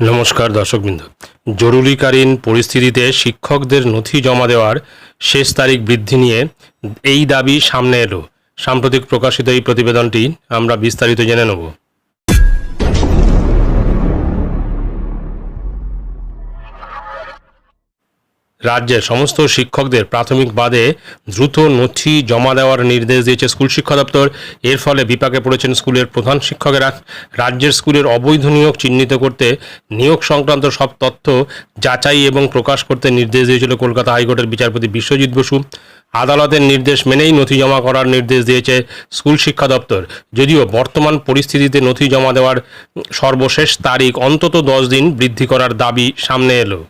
নমস্কার দর্শকবৃন্দ। জরুরিকালীন পরিস্থিতিতে শিক্ষকদের নথি জমা দেওয়ার শেষ তারিখ বৃদ্ধি নিয়ে এই দাবি সামনে এলো। সাম্প্রতিক প্রকাশিত এই প্রতিবেদনটি আমরা বিস্তারিত জেনে নেব। রাজ্যের সমস্ত শিক্ষকদের প্রাথমিক বাদে দ্রুত নথি জমা দেওয়ার নির্দেশ দিয়েছে স্কুল শিক্ষা দপ্তর। এর ফলে বিপাকে পড়েছেন স্কুলের প্রধান শিক্ষকেরা। রাজ্যের স্কুলের অবৈধ নিয়োগ চিহ্নিত করতে নিয়োগ সংক্রান্ত সব তথ্য যাচাই এবং প্রকাশ করতে নির্দেশ দিয়েছিল কলকাতা হাইকোর্টের বিচারপতি বিশ্বজিৎ বসু। আদালতের নির্দেশ মেনেই নথি জমা করার নির্দেশ দিয়েছে স্কুল শিক্ষা দপ্তর। যদিও বর্তমান পরিস্থিতিতে নথি জমা দেওয়ার সর্বশেষ তারিখ অন্তত দশ দিন বৃদ্ধি করার দাবি সামনে এলো।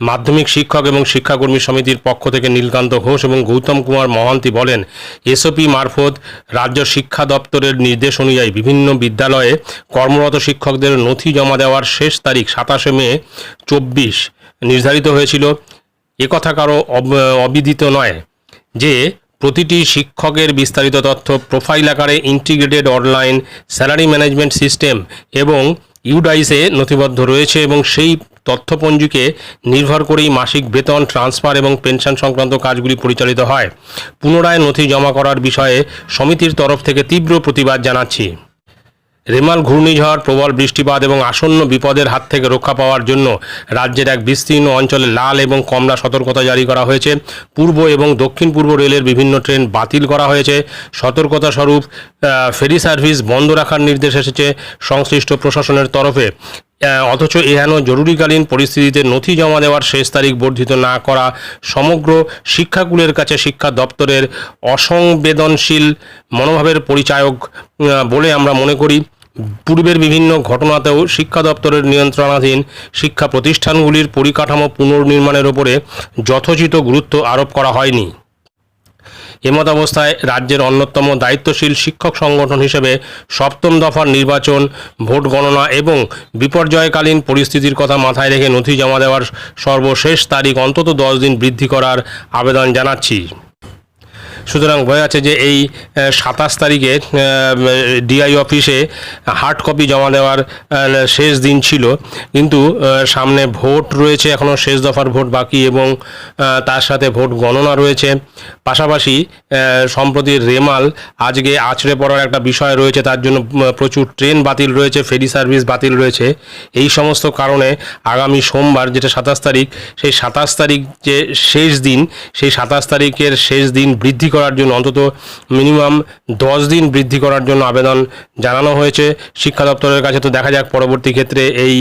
মাধ্যমিক শিক্ষক এবং শিক্ষাকর্মী সমিতির পক্ষ থেকে নীলকান্ত ঘোষ এবং গৌতম কুমার মহান্তি বলেন, এসওপি মারফত রাজ্য শিক্ষা দপ্তরের নির্দেশ অনুযায়ী বিভিন্ন বিদ্যালয়ে কর্মরত শিক্ষকদের নথি জমা দেওয়ার শেষ তারিখ সাতাশে মে চব্বিশ নির্ধারিত হয়েছিল। একথা কারও অব- অবিদিত নয় যে প্রতিটি শিক্ষকের বিস্তারিত তথ্য প্রোফাইল আকারে integrated online salary management system এবং ইউডাইসে নথিবদ্ধ রয়েছে এবং সেই তথ্যপঞ্জিকে নির্ভর করেই মাসিক বেতন, ট্রান্সফার এবং পেনশন সংক্রান্ত কাজগুলি পরিচালিত হয়। পুনরায় নথি জমা করার বিষয়ে সমিতির তরফ থেকে তীব্র প্রতিবাদ জানাচ্ছি। রেমাল ঘূর্ণিঝড়, প্রবল বৃষ্টিপাত এবং আসন্ন বিপদের হাত থেকে রক্ষা পাওয়ার জন্য রাজ্যের এক বিস্তীর্ণ অঞ্চলে লাল এবং কমলা সতর্কতা জারি করা হয়েছে। পূর্ব এবং দক্ষিণ পূর্ব রেলের বিভিন্ন ট্রেন বাতিল করা হয়েছে। সতর্কতা স্বরূপ ফেরি সার্ভিস বন্ধ রাখার নির্দেশ এসেছে সংশ্লিষ্ট প্রশাসনের তরফে। অথচ এহেন জরুরিকালীন পরিস্থিতিতে নথি জমা দেওয়ার শেষ তারিখ বর্ধিত না করা সমগ্র শিক্ষাকুলের কাছে শিক্ষা দপ্তরের অসংবেদনশীল মনোভাবের পরিচায়ক বলে আমরা মনে করি। পূর্বের বিভিন্ন ঘটনাতেও শিক্ষা দপ্তরের নিয়ন্ত্রণাধীন শিক্ষা প্রতিষ্ঠানগুলির পরিকাঠামো পুনর্নির্মাণের ওপরে যথোচিত গুরুত্ব আরোপ করা হয়নি। এমতাবস্থায় রাজ্যের অন্যতম দায়িত্বশীল শিক্ষক সংগঠন হিসেবে সপ্তম দফার নির্বাচন, ভোট গণনা এবং বিপর্যয়কালীন পরিস্থিতির কথা মাথায় রেখে নথি জমা দেওয়ার সর্বশেষ তারিখ অন্তত দশ দিন বৃদ্ধি করার আবেদন জানাচ্ছি। সুতরাং বোঝা যাচ্ছে যে এই সাতাশ তারিখে ডিআই অফিসে হার্ড কপি জমা দেওয়ার শেষ দিন ছিল। কিন্তু সামনে ভোট রয়েছে এখনও শেষ দফার ভোট বাকি এবং তার সাথে ভোট গণনা রয়েছে। পাশাপাশি সম্প্রতি রেমাল আজকে আছড়ে পড়ার একটা বিষয় রয়েছে, তার জন্য প্রচুর ট্রেন বাতিল রয়েছে, ফেরি সার্ভিস বাতিল রয়েছে। এই সমস্ত কারণে আগামী সোমবার, যেটা সাতাশ তারিখ, সেই সাতাশ তারিখ যে শেষ দিন, সেই সাতাশ তারিখের শেষ দিন বৃদ্ধি করার জন্য অন্তত মিনিমাম দশ দিন বৃদ্ধি করার জন্য আবেদন জানানো হয়েছে। শিক্ষা দপ্তরের কাছে তো দেখা যাক পরবর্তী ক্ষেত্রে এই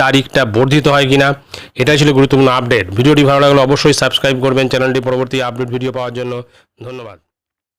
তারিখটা বর্ধিত হয় কিনা। এটাই ছিল গুরুত্বপূর্ণ আপডেট। ভিডিওটি ভালো লাগলে অবশ্যই সাবস্ক্রাইব করবেন। চ্যানেলটি পরবর্তী আপডেট ভিডিও পাওয়ার জন্য ধন্যবাদ।